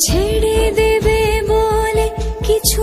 ছেড়ে দেবে বলে কিছু